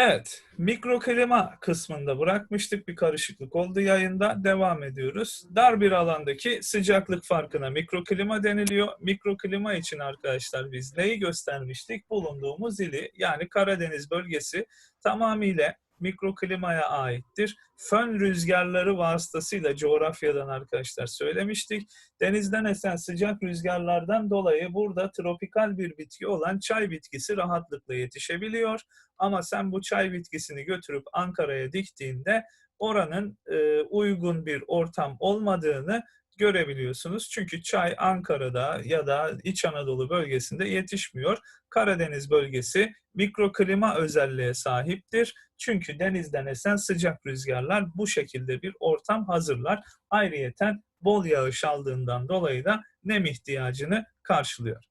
Evet, mikroklima kısmında bırakmıştık. Bir karışıklık oldu yayında. Devam ediyoruz. Dar bir alandaki sıcaklık farkına mikroklima deniliyor. Mikroklima için arkadaşlar biz neyi göstermiştik? Bulunduğumuz ili yani Karadeniz bölgesi tamamıyla mikroklimaya aittir. Fön rüzgarları vasıtasıyla coğrafyadan arkadaşlar söylemiştik. Denizden esen sıcak rüzgarlardan dolayı burada tropikal bir bitki olan çay bitkisi rahatlıkla yetişebiliyor. Ama sen bu çay bitkisini götürüp Ankara'ya diktiğinde oranın e, uygun bir ortam olmadığını görebiliyorsunuz. Çünkü çay Ankara'da ya da İç Anadolu bölgesinde yetişmiyor. Karadeniz bölgesi mikroklima özelliğe sahiptir. Çünkü denizden esen sıcak rüzgarlar bu şekilde bir ortam hazırlar. Ayrıyeten bol yağış aldığından dolayı da nem ihtiyacını karşılıyor.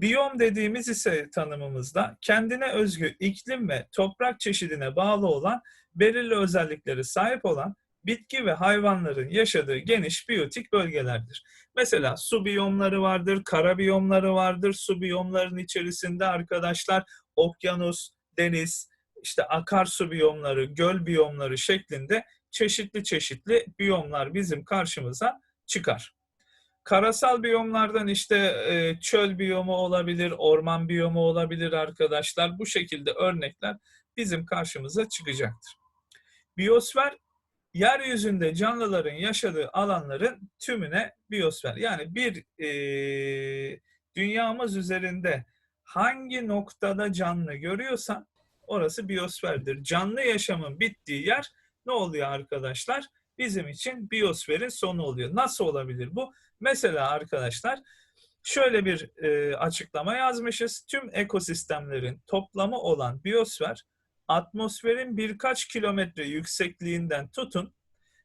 Biyom dediğimiz ise tanımımızda kendine özgü iklim ve toprak çeşidine bağlı olan belirli özellikleri sahip olan bitki ve hayvanların yaşadığı geniş biyotik bölgelerdir. Mesela su biyomları vardır, kara biyomları vardır. Su biyomların içerisinde arkadaşlar okyanus, deniz, işte akarsu biyomları, göl biyomları şeklinde çeşitli çeşitli biyomlar bizim karşımıza çıkar. Karasal biyomlardan işte e, çöl biyomu olabilir, orman biyomu olabilir arkadaşlar. Bu şekilde örnekler bizim karşımıza çıkacaktır. Biyosfer yeryüzünde canlıların yaşadığı alanların tümüne biyosfer. Yani bir e, dünyamız üzerinde hangi noktada canlı görüyorsan orası biyosferdir. Canlı yaşamın bittiği yer ne oluyor arkadaşlar? Bizim için biyosferin sonu oluyor. Nasıl olabilir bu? Mesela arkadaşlar şöyle bir e, açıklama yazmışız. Tüm ekosistemlerin toplamı olan biyosfer atmosferin birkaç kilometre yüksekliğinden tutun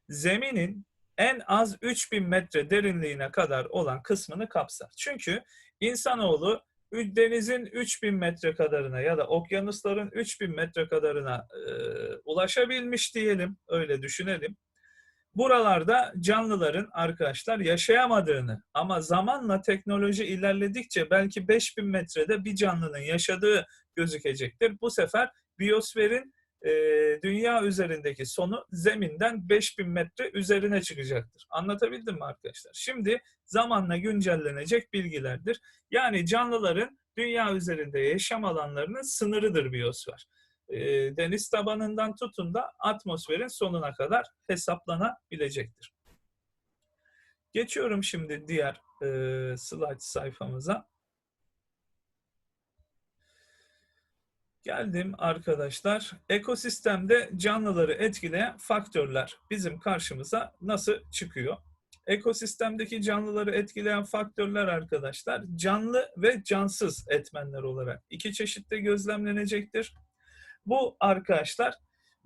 zeminin en az 3000 metre derinliğine kadar olan kısmını kapsar. Çünkü insanoğlu denizin 3000 metre kadarına ya da okyanusların 3000 metre kadarına e, ulaşabilmiş diyelim, öyle düşünelim. Buralarda canlıların arkadaşlar yaşayamadığını ama zamanla teknoloji ilerledikçe belki 5000 metrede bir canlının yaşadığı gözükecektir. Bu sefer biyosferin e, dünya üzerindeki sonu zeminden 5000 metre üzerine çıkacaktır. Anlatabildim mi arkadaşlar? Şimdi zamanla güncellenecek bilgilerdir. Yani canlıların dünya üzerinde yaşam alanlarının sınırıdır biyosfer. E, deniz tabanından tutun da atmosferin sonuna kadar hesaplanabilecektir. Geçiyorum şimdi diğer e, slide sayfamıza. Geldim arkadaşlar. Ekosistemde canlıları etkileyen faktörler bizim karşımıza nasıl çıkıyor? Ekosistemdeki canlıları etkileyen faktörler arkadaşlar canlı ve cansız etmenler olarak iki çeşitte gözlemlenecektir. Bu arkadaşlar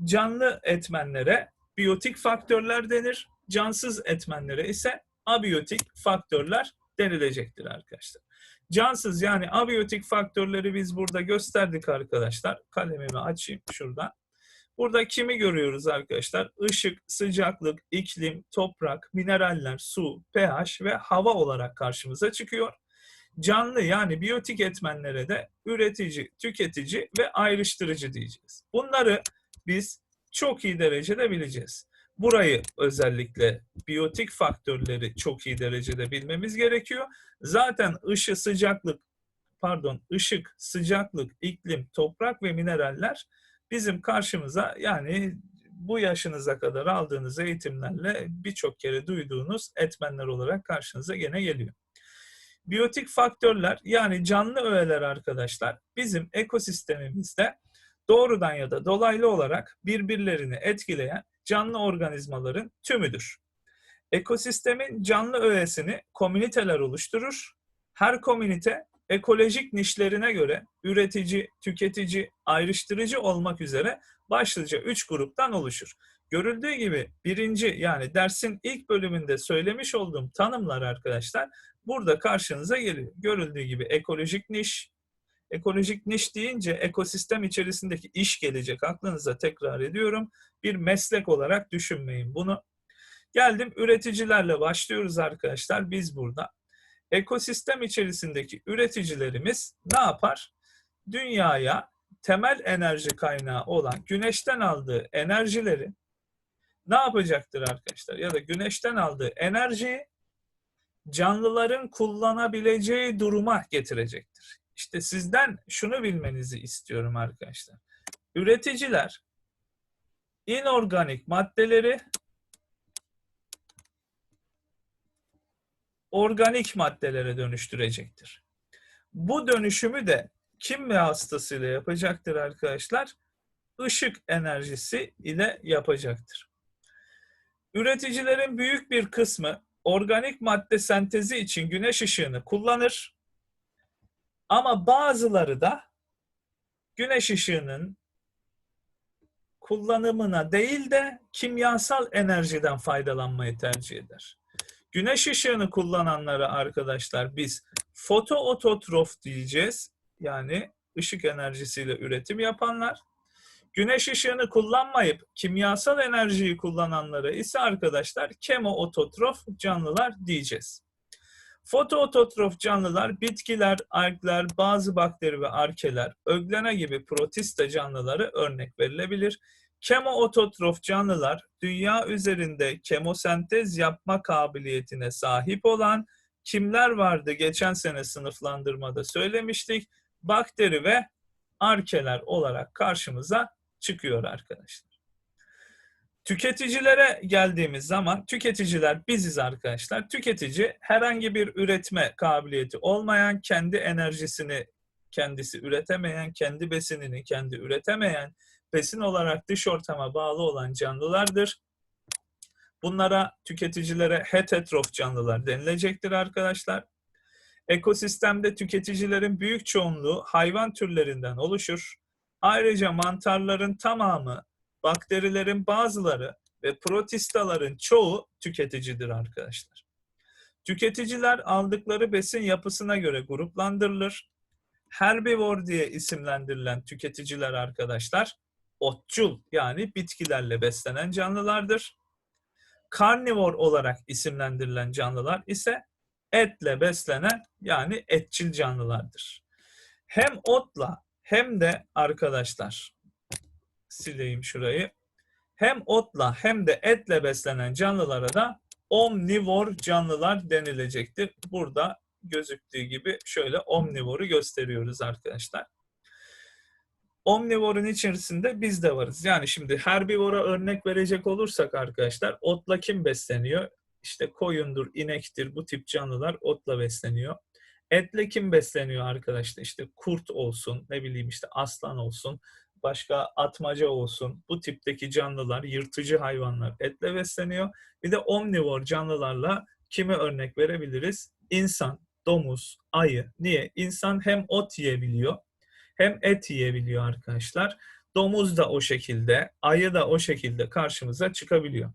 canlı etmenlere biyotik faktörler denir. Cansız etmenlere ise abiyotik faktörler denilecektir arkadaşlar. Cansız yani abiyotik faktörleri biz burada gösterdik arkadaşlar. Kalemimi açayım şuradan. Burada kimi görüyoruz arkadaşlar? Işık, sıcaklık, iklim, toprak, mineraller, su, pH ve hava olarak karşımıza çıkıyor. Canlı yani biyotik etmenlere de üretici, tüketici ve ayrıştırıcı diyeceğiz. Bunları biz çok iyi derecede bileceğiz. Burayı özellikle biyotik faktörleri çok iyi derecede bilmemiz gerekiyor. Zaten ışı sıcaklık, pardon ışık, sıcaklık, iklim, toprak ve mineraller bizim karşımıza yani bu yaşınıza kadar aldığınız eğitimlerle birçok kere duyduğunuz etmenler olarak karşınıza gene geliyor. Biyotik faktörler yani canlı öğeler arkadaşlar bizim ekosistemimizde doğrudan ya da dolaylı olarak birbirlerini etkileyen canlı organizmaların tümüdür. Ekosistemin canlı öğesini komüniteler oluşturur. Her komünite ekolojik nişlerine göre üretici, tüketici, ayrıştırıcı olmak üzere başlıca üç gruptan oluşur. Görüldüğü gibi birinci yani dersin ilk bölümünde söylemiş olduğum tanımlar arkadaşlar burada karşınıza geliyor. Görüldüğü gibi ekolojik niş, ekolojik niş deyince ekosistem içerisindeki iş gelecek aklınıza tekrar ediyorum. Bir meslek olarak düşünmeyin bunu. Geldim üreticilerle başlıyoruz arkadaşlar biz burada. Ekosistem içerisindeki üreticilerimiz ne yapar? Dünyaya temel enerji kaynağı olan güneşten aldığı enerjileri ne yapacaktır arkadaşlar? Ya da güneşten aldığı enerjiyi canlıların kullanabileceği duruma getirecektir. İşte sizden şunu bilmenizi istiyorum arkadaşlar. Üreticiler inorganik maddeleri organik maddelere dönüştürecektir. Bu dönüşümü de kim vasıtasıyla yapacaktır arkadaşlar? Işık enerjisi ile yapacaktır. Üreticilerin büyük bir kısmı organik madde sentezi için güneş ışığını kullanır. Ama bazıları da güneş ışığının kullanımına değil de kimyasal enerjiden faydalanmayı tercih eder. Güneş ışığını kullananlara arkadaşlar biz fotoototrof diyeceğiz. Yani ışık enerjisiyle üretim yapanlar. Güneş ışığını kullanmayıp kimyasal enerjiyi kullananlara ise arkadaşlar kemoototrof canlılar diyeceğiz. Fotoototrof canlılar bitkiler, algler, bazı bakteri ve arkeler, öglena gibi protista canlıları örnek verilebilir. Kemoototrof canlılar dünya üzerinde kemosentez yapma kabiliyetine sahip olan kimler vardı geçen sene sınıflandırmada söylemiştik. Bakteri ve arkeler olarak karşımıza çıkıyor arkadaşlar. Tüketicilere geldiğimiz zaman tüketiciler biziz arkadaşlar. Tüketici herhangi bir üretme kabiliyeti olmayan, kendi enerjisini kendisi üretemeyen, kendi besinini kendi üretemeyen, besin olarak dış ortama bağlı olan canlılardır. Bunlara tüketicilere heterotrof canlılar denilecektir arkadaşlar. Ekosistemde tüketicilerin büyük çoğunluğu hayvan türlerinden oluşur. Ayrıca mantarların tamamı, bakterilerin bazıları ve protistaların çoğu tüketicidir arkadaşlar. Tüketiciler aldıkları besin yapısına göre gruplandırılır. Herbivor diye isimlendirilen tüketiciler arkadaşlar otçul yani bitkilerle beslenen canlılardır. Karnivor olarak isimlendirilen canlılar ise etle beslenen yani etçil canlılardır. Hem otla hem de arkadaşlar sileyim şurayı. Hem otla hem de etle beslenen canlılara da omnivor canlılar denilecektir. Burada gözüktüğü gibi şöyle omnivoru gösteriyoruz arkadaşlar. Omnivorun içerisinde biz de varız. Yani şimdi herbivora örnek verecek olursak arkadaşlar otla kim besleniyor? İşte koyundur, inektir bu tip canlılar otla besleniyor. Etle kim besleniyor arkadaşlar? İşte kurt olsun, ne bileyim işte aslan olsun, başka atmaca olsun. Bu tipteki canlılar, yırtıcı hayvanlar etle besleniyor. Bir de omnivor canlılarla kimi örnek verebiliriz? İnsan, domuz, ayı. Niye? İnsan hem ot yiyebiliyor hem et yiyebiliyor arkadaşlar. Domuz da o şekilde, ayı da o şekilde karşımıza çıkabiliyor.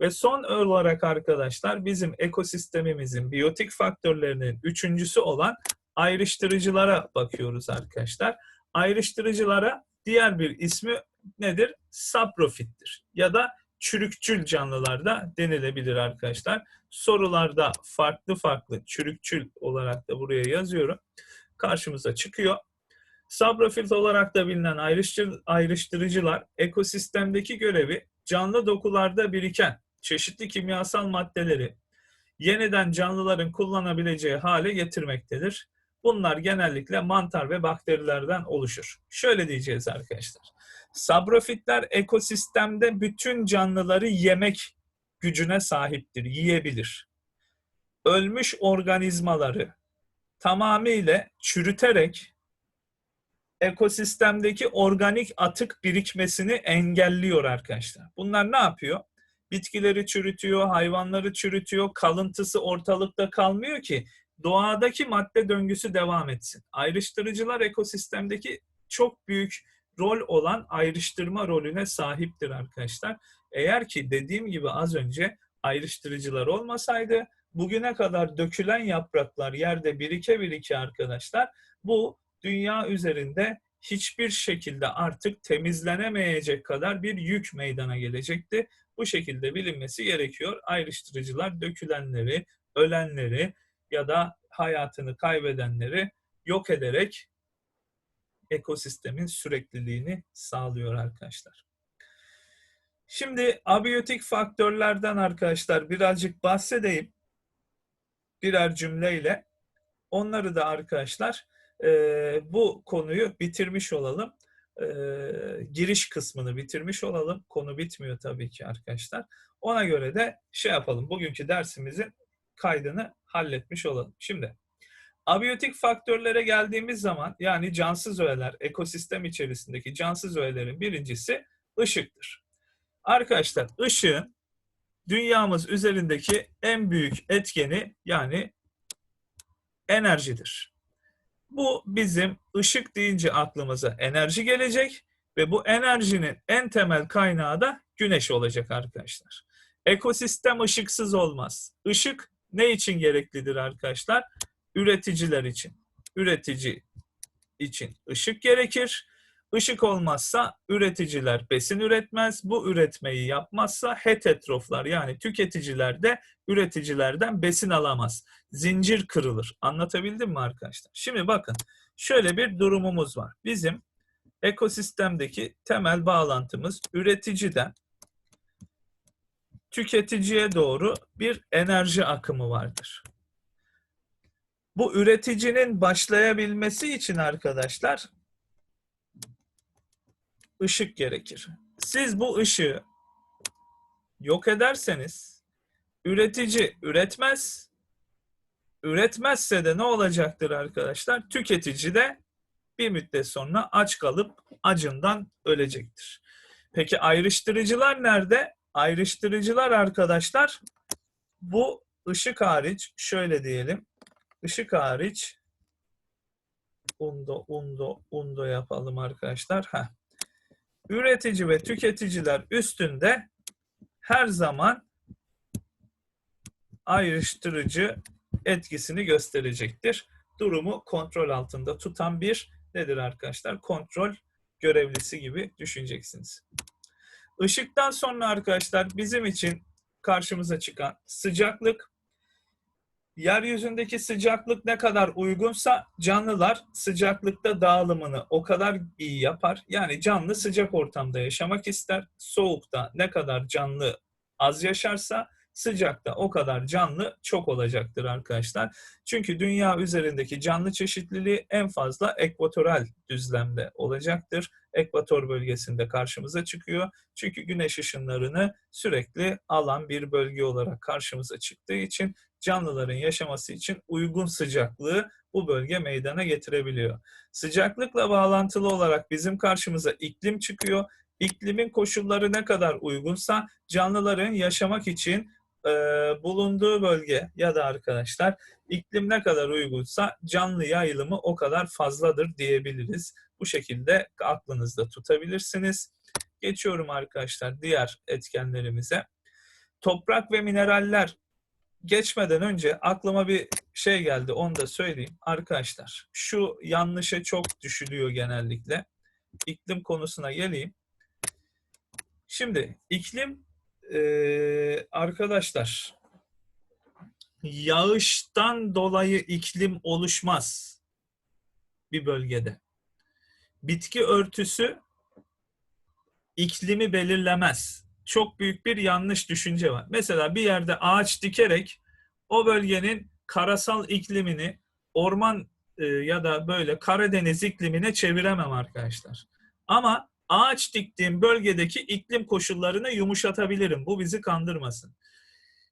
Ve son olarak arkadaşlar bizim ekosistemimizin biyotik faktörlerinin üçüncüsü olan ayrıştırıcılara bakıyoruz arkadaşlar. Ayrıştırıcılara diğer bir ismi nedir? Saprofittir ya da çürükçül canlılarda denilebilir arkadaşlar. Sorularda farklı farklı çürükçül olarak da buraya yazıyorum. Karşımıza çıkıyor. Saprofilt olarak da bilinen ayrıştırıcılar ekosistemdeki görevi canlı dokularda biriken çeşitli kimyasal maddeleri yeniden canlıların kullanabileceği hale getirmektedir. Bunlar genellikle mantar ve bakterilerden oluşur. Şöyle diyeceğiz arkadaşlar. Sabrofitler ekosistemde bütün canlıları yemek gücüne sahiptir, yiyebilir. Ölmüş organizmaları tamamıyla çürüterek ekosistemdeki organik atık birikmesini engelliyor arkadaşlar. Bunlar ne yapıyor? Bitkileri çürütüyor, hayvanları çürütüyor, kalıntısı ortalıkta kalmıyor ki doğadaki madde döngüsü devam etsin. Ayrıştırıcılar ekosistemdeki çok büyük rol olan ayrıştırma rolüne sahiptir arkadaşlar. Eğer ki dediğim gibi az önce ayrıştırıcılar olmasaydı bugüne kadar dökülen yapraklar yerde birike birike arkadaşlar bu dünya üzerinde hiçbir şekilde artık temizlenemeyecek kadar bir yük meydana gelecekti. Bu şekilde bilinmesi gerekiyor. Ayrıştırıcılar dökülenleri, ölenleri ya da hayatını kaybedenleri yok ederek ekosistemin sürekliliğini sağlıyor arkadaşlar. Şimdi abiyotik faktörlerden arkadaşlar birazcık bahsedeyim. Birer cümleyle. Onları da arkadaşlar e, bu konuyu bitirmiş olalım. E, giriş kısmını bitirmiş olalım. Konu bitmiyor tabii ki arkadaşlar. Ona göre de şey yapalım. Bugünkü dersimizin kaydını halletmiş olalım. Şimdi abiyotik faktörlere geldiğimiz zaman yani cansız öğeler, ekosistem içerisindeki cansız öğelerin birincisi ışıktır. Arkadaşlar ışığın dünyamız üzerindeki en büyük etkeni yani enerjidir. Bu bizim ışık deyince aklımıza enerji gelecek ve bu enerjinin en temel kaynağı da güneş olacak arkadaşlar. Ekosistem ışıksız olmaz. Işık ne için gereklidir arkadaşlar? Üreticiler için. Üretici için ışık gerekir. Işık olmazsa üreticiler besin üretmez. Bu üretmeyi yapmazsa hetetroflar yani tüketiciler de üreticilerden besin alamaz. Zincir kırılır. Anlatabildim mi arkadaşlar? Şimdi bakın şöyle bir durumumuz var. Bizim ekosistemdeki temel bağlantımız üreticiden tüketiciye doğru bir enerji akımı vardır. Bu üreticinin başlayabilmesi için arkadaşlar ışık gerekir. Siz bu ışığı yok ederseniz üretici üretmez. Üretmezse de ne olacaktır arkadaşlar? Tüketici de bir müddet sonra aç kalıp acından ölecektir. Peki ayrıştırıcılar nerede? Ayrıştırıcılar arkadaşlar bu ışık hariç şöyle diyelim. Işık hariç undo undo undo yapalım arkadaşlar. Heh üretici ve tüketiciler üstünde her zaman ayrıştırıcı etkisini gösterecektir. Durumu kontrol altında tutan bir nedir arkadaşlar? Kontrol görevlisi gibi düşüneceksiniz. Işıktan sonra arkadaşlar bizim için karşımıza çıkan sıcaklık yeryüzündeki sıcaklık ne kadar uygunsa canlılar sıcaklıkta dağılımını o kadar iyi yapar. Yani canlı sıcak ortamda yaşamak ister. Soğukta ne kadar canlı az yaşarsa sıcakta o kadar canlı çok olacaktır arkadaşlar. Çünkü dünya üzerindeki canlı çeşitliliği en fazla ekvatoral düzlemde olacaktır. Ekvator bölgesinde karşımıza çıkıyor. Çünkü güneş ışınlarını sürekli alan bir bölge olarak karşımıza çıktığı için canlıların yaşaması için uygun sıcaklığı bu bölge meydana getirebiliyor. Sıcaklıkla bağlantılı olarak bizim karşımıza iklim çıkıyor. İklimin koşulları ne kadar uygunsa canlıların yaşamak için e, bulunduğu bölge ya da arkadaşlar iklim ne kadar uygunsa canlı yayılımı o kadar fazladır diyebiliriz. Bu şekilde aklınızda tutabilirsiniz. Geçiyorum arkadaşlar diğer etkenlerimize. Toprak ve mineraller geçmeden önce aklıma bir şey geldi onu da söyleyeyim. Arkadaşlar şu yanlışa çok düşülüyor genellikle. İklim konusuna geleyim. Şimdi iklim e, arkadaşlar yağıştan dolayı iklim oluşmaz bir bölgede. Bitki örtüsü iklimi belirlemez. Çok büyük bir yanlış düşünce var. Mesela bir yerde ağaç dikerek o bölgenin karasal iklimini orman e, ya da böyle Karadeniz iklimine çeviremem arkadaşlar. Ama ağaç diktiğim bölgedeki iklim koşullarını yumuşatabilirim. Bu bizi kandırmasın.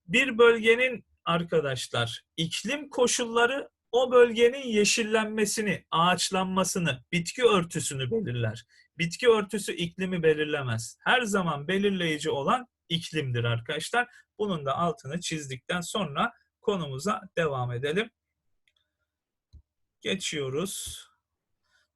Bir bölgenin arkadaşlar iklim koşulları o bölgenin yeşillenmesini, ağaçlanmasını, bitki örtüsünü belirler. Bitki örtüsü iklimi belirlemez. Her zaman belirleyici olan iklimdir arkadaşlar. Bunun da altını çizdikten sonra konumuza devam edelim. Geçiyoruz.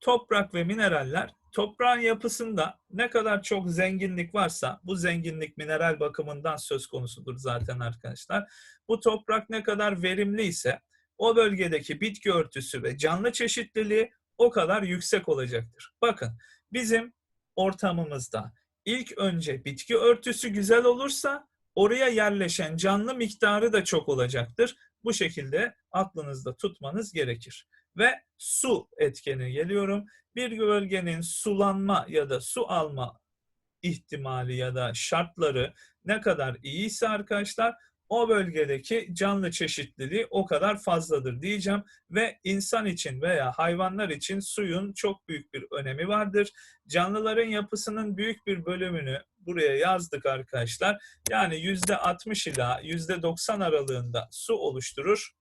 Toprak ve mineraller toprağın yapısında ne kadar çok zenginlik varsa bu zenginlik mineral bakımından söz konusudur zaten arkadaşlar. Bu toprak ne kadar verimli ise o bölgedeki bitki örtüsü ve canlı çeşitliliği o kadar yüksek olacaktır. Bakın bizim ortamımızda ilk önce bitki örtüsü güzel olursa oraya yerleşen canlı miktarı da çok olacaktır. Bu şekilde aklınızda tutmanız gerekir. Ve su etkeni geliyorum. Bir bölgenin sulanma ya da su alma ihtimali ya da şartları ne kadar iyiyse arkadaşlar o bölgedeki canlı çeşitliliği o kadar fazladır diyeceğim ve insan için veya hayvanlar için suyun çok büyük bir önemi vardır. Canlıların yapısının büyük bir bölümünü buraya yazdık arkadaşlar. Yani %60 ila %90 aralığında su oluşturur.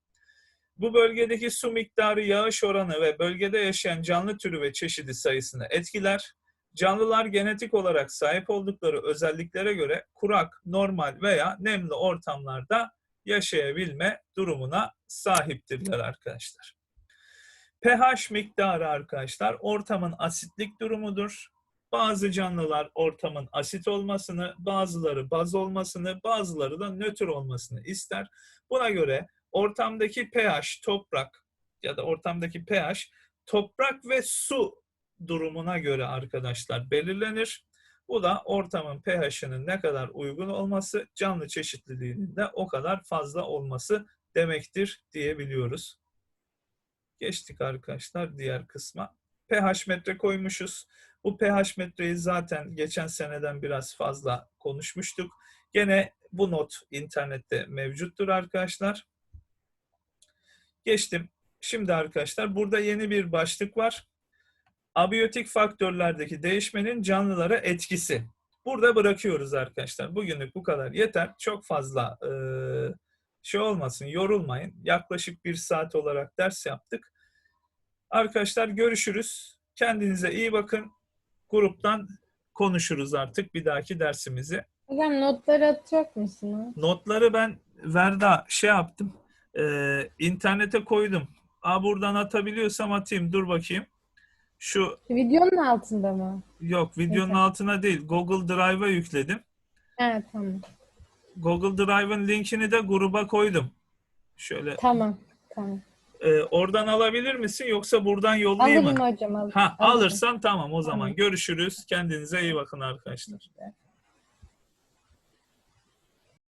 Bu bölgedeki su miktarı, yağış oranı ve bölgede yaşayan canlı türü ve çeşidi sayısını etkiler. Canlılar genetik olarak sahip oldukları özelliklere göre kurak, normal veya nemli ortamlarda yaşayabilme durumuna sahiptirler arkadaşlar. pH miktarı arkadaşlar ortamın asitlik durumudur. Bazı canlılar ortamın asit olmasını, bazıları baz olmasını, bazıları da nötr olmasını ister. Buna göre ortamdaki pH toprak ya da ortamdaki pH toprak ve su durumuna göre arkadaşlar belirlenir. Bu da ortamın pH'inin ne kadar uygun olması, canlı çeşitliliğinin de o kadar fazla olması demektir diyebiliyoruz. Geçtik arkadaşlar diğer kısma. pH metre koymuşuz. Bu pH metreyi zaten geçen seneden biraz fazla konuşmuştuk. Gene bu not internette mevcuttur arkadaşlar. Geçtim. Şimdi arkadaşlar burada yeni bir başlık var. Abiyotik faktörlerdeki değişmenin canlılara etkisi. Burada bırakıyoruz arkadaşlar. Bugünlük bu kadar yeter. Çok fazla e, şey olmasın, yorulmayın. Yaklaşık bir saat olarak ders yaptık. Arkadaşlar görüşürüz. Kendinize iyi bakın. Gruptan konuşuruz artık bir dahaki dersimizi. Hocam notları atacak mısınız? Notları ben Verda şey yaptım. E, internete koydum. Aa, buradan atabiliyorsam atayım. Dur bakayım. Şu Videonun altında mı? yok videonun Neyse. altına değil. Google Drive'a yükledim. Evet tamam. Google Drive'ın linkini de gruba koydum. Şöyle Tamam. Tamam. e, oradan alabilir misin yoksa buradan yollayayım Alırım mı? hocam. Alırım. Ha Alırım. alırsan tamam o zaman Tamam. görüşürüz. Kendinize iyi bakın arkadaşlar.